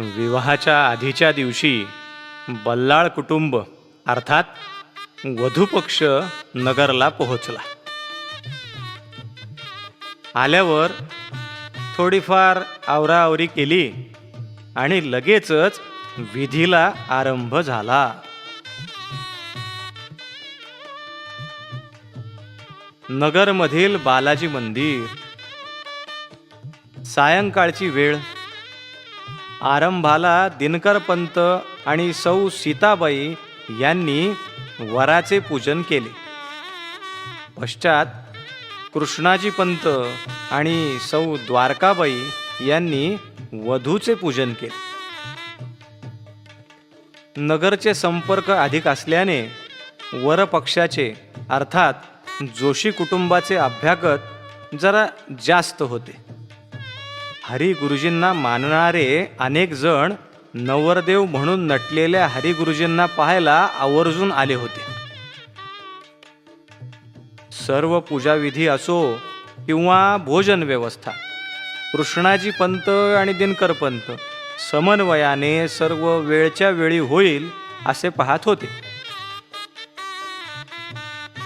विवाहाच्या आधीच्या दिवशी बल्लाळ कुटुंब अर्थात वधूपक्ष नगरला पोहोचला. आल्यावर थोडीफार आवराआवरी केली आणि लगेचच विधीला आरंभ झाला. नगरमधील बालाजी मंदिर. सायंकाळची वेळ आरंभाला दिनकर पंत आणि सौ सीताबाई यांनी वराचे पूजन केले. पश्चात कृष्णाजी पंत आणि सौ द्वारकाबाई यांनी वधूचे पूजन केले. नगरचे संपर्क अधिक असल्याने वरपक्षाचे अर्थात जोशी कुटुंबाचे अभ्यागत जरा जास्त होते. हरी गुरुजींना मानणारे अनेक जण नवरदेव म्हणून नटलेल्या हरी गुरुजींना पाहायला आवर्जून आले होते. सर्व पूजाविधी असो किंवा भोजन व्यवस्था कृष्णाजी पंत आणि दिनकर पंत समन्वयाने सर्व वेळच्या वेळी होईल असे पाहत होते.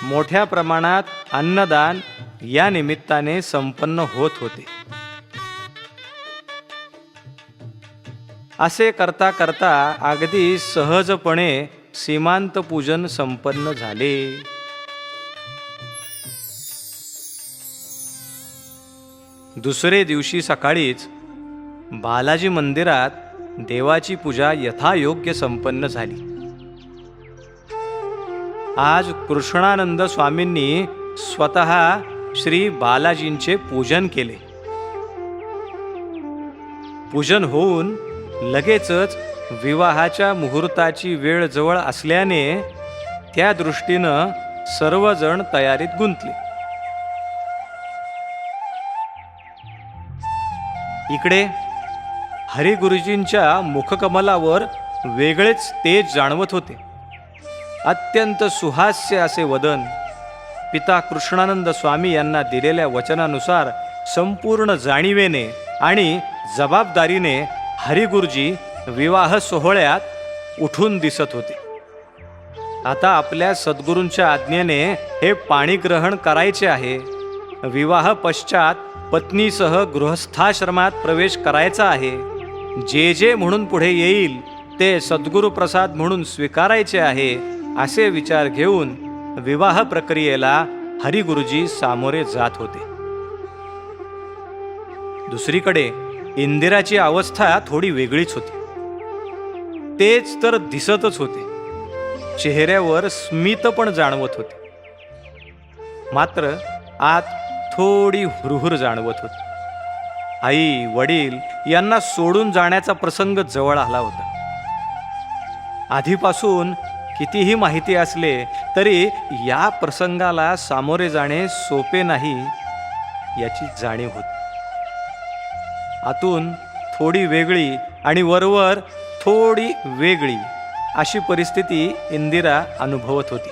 मोठ्या प्रमाणात अन्नदान या निमित्ताने संपन्न होत होते. असे करता करता अगदी सहजपणे सीमांत पूजन संपन्न झाले. दुसरे दिवशी सकाळीच बालाजी मंदिरात देवाची पूजा यथायोग्य संपन्न झाली. आज कृष्णानंद स्वामींनी स्वतः श्री बालाजींचे पूजन केले. पूजन होऊन लगेचच विवाहाच्या मुहूर्ताची वेळ जवळ असल्याने त्या दृष्टीनं सर्वजण तयारीत गुंतले. इकडे हरिगुरुजींच्या मुखकमलावर वेगळेच तेज जाणवत होते. अत्यंत सुहास्य असे वदन पिता कृष्णानंद स्वामी यांना दिलेल्या वचनानुसार संपूर्ण जाणीवेने आणि जबाबदारीने हरिगुरुजी विवाह सोहळ्यात उठून दिसत होते. आता आपल्या सद्गुरूंच्या आज्ञेने हे पाणी ग्रहण करायचे आहे. विवाह पश्चात पत्नीसह गृहस्थाश्रमात प्रवेश करायचा आहे. जे जे म्हणून पुढे येईल ते सद्गुरुप्रसाद म्हणून स्वीकारायचे आहे असे विचार घेऊन विवाह प्रक्रियेला हरिगुरुजी सामोरे जात होते. दुसरीकडे इंदिराची अवस्था थोडी वेगळीच होती. तेच तर दिसतच होते. चेहऱ्यावर स्मित पण जाणवत होते. मात्र आत थोडी हुरहुर जाणवत होती. आई वडील यांना सोडून जाण्याचा प्रसंग जवळ आला होता. आधीपासून कितीही माहिती असले तरी या प्रसंगाला सामोरे जाणे सोपे नाही याची जाणीव होती. आतून थोडी वेगळी आणि वरवर थोडी वेगळी अशी परिस्थिती इंदिरा अनुभवत होती.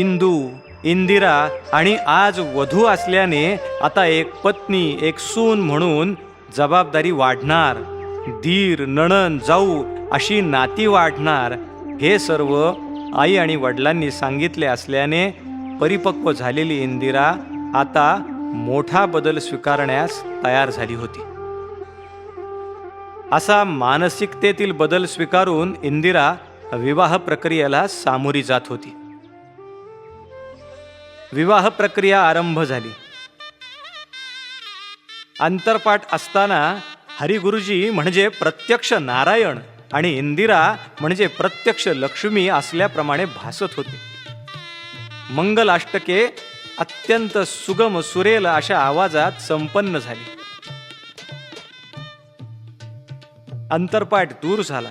इंदू इंदिरा आणि आज वधू असल्याने आता एक पत्नी एक सून म्हणून जबाबदारी वाढणार दीर नणन जाऊ अशी नाती वाढणार हे सर्व आई आणि वडिलांनी सांगितले असल्याने परिपक्व झालेली इंदिरा आता मोठा बदल स्वीकारण्यास तयार झाली होती. असा मानसिकतेतील बदल स्वीकारून इंदिरा विवाह प्रक्रियेला सामोरी जात होती. विवाह प्रक्रिया आरंभ झाली. अंतरपाठ असताना हरिगुरुजी म्हणजे प्रत्यक्ष नारायण आणि इंदिरा म्हणजे प्रत्यक्ष लक्ष्मी असल्याप्रमाणे भासत होते. मंगलाष्टके अत्यंत सुगम सुरेल अशा आवाजात संपन्न झाली. अंतरपाठ दूर झाला.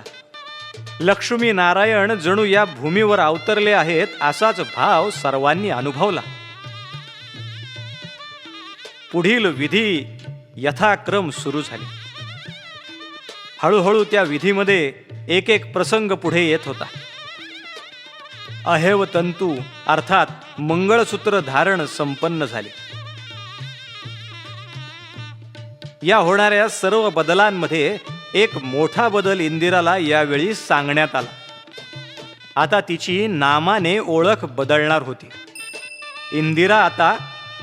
लक्ष्मी नारायण जणू या भूमीवर अवतरले आहेत असाच भाव सर्वांनी अनुभवला. पुढील विधी यथाक्रम सुरू झाले. हळूहळू त्या विधीमध्ये एक एक प्रसंग पुढे येत होता. अहेव तंतू अर्थात मंगळसूत्र धारण संपन्न झाले. या होणाऱ्या सर्व बदलांमध्ये एक मोठा बदल इंदिराला यावेळी सांगण्यात आला. आता तिची नामाने ओळख बदलणार होती. इंदिरा आता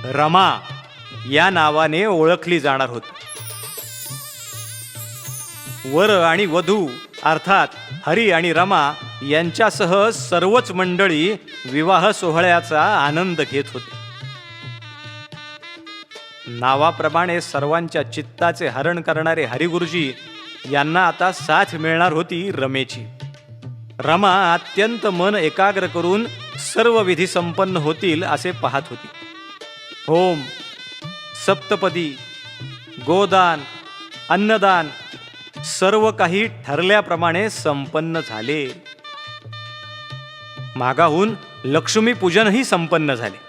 रमा या नावाने ओळखली जाणार होती. वर आणि वधू अर्थात हरी आणि रमा यांच्यासह सर्वच मंडळी विवाह सोहळ्याचा आनंद घेत होते. नावाप्रमाणे सर्वांच्या चित्ताचे हरण करणारे हरिगुरुजी यांना आता साथ मिळणार होती रमेची. रमा अत्यंत मन एकाग्र करून सर्व विधी संपन्न होतील असे पाहत होती. होम सप्तपदी गोदान अन्नदान सर्व काही ठरल्याप्रमाणे संपन्न झाले. मागाहून लक्ष्मीपूजनही संपन्न झाले.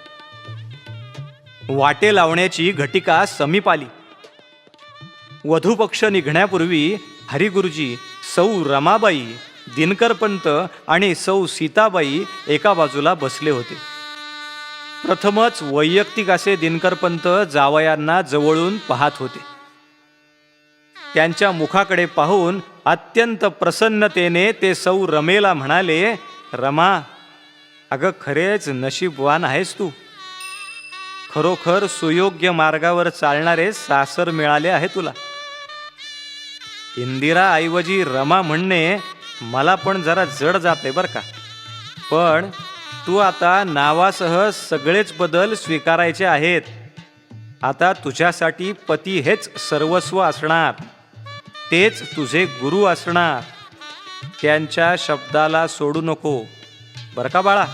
वाटे लावण्याची घटिका समीप आली. वधूपक्ष निघण्यापूर्वी हरिगुरुजी सौ रमाबाई दिनकरपंत आणि सौ सीताबाई एका बाजूला बसले होते. प्रथमच वैयक्तिक असे दिनकरपंत जावयांना जवळून पाहत होते. त्यांच्या मुखाकडे पाहून अत्यंत प्रसन्नतेने ते सौ रमेला म्हणाले रमा अगं खरेच नशीबवान आहेस तू. खरोखर सुयोग्य मार्गावर चालणारे सासर मिळाले आहे तुला. इंदिरा ऐवजी रमा म्हणणे मला पण जरा जड जाते बरं का. पण तू आता नावासह सगळेच बदल स्वीकारायचे आहेत. आता तुझ्यासाठी पती हेच सर्वस्व असणार. तेच तुझे गुरु असणार. त्यांच्या शब्दाला सोडू नको. बरं का बाळा?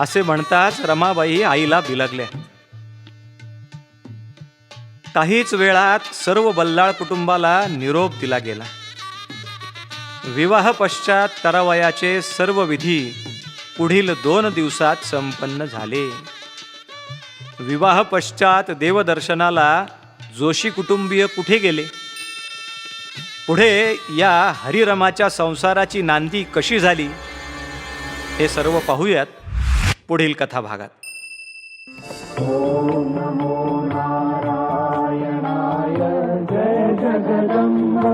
असे म्हणताच रमाबाई आईला बिलगल्या. काहीच वेळात सर्व बल्लाळ कुटुंबाला निरोप दिला गेला. विवाह पश्चात करावयाचे सर्व विधी पुढील दोन दिवसात संपन्न झाले. विवाह पश्चात देवदर्शनाला जोशी कुटुंबीय कुठे गेले? पुढे या हरिरमाच्या संसाराची नांदी कशी झाली हे सर्व पाहूयात पुढील कथा भागात. जय जगदम्ब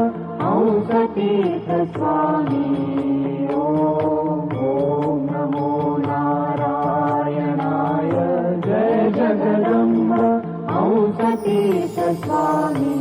औसतीर्थ स्वामी ॐ नमो नारायणाय जय जगदम्ब स्वामी।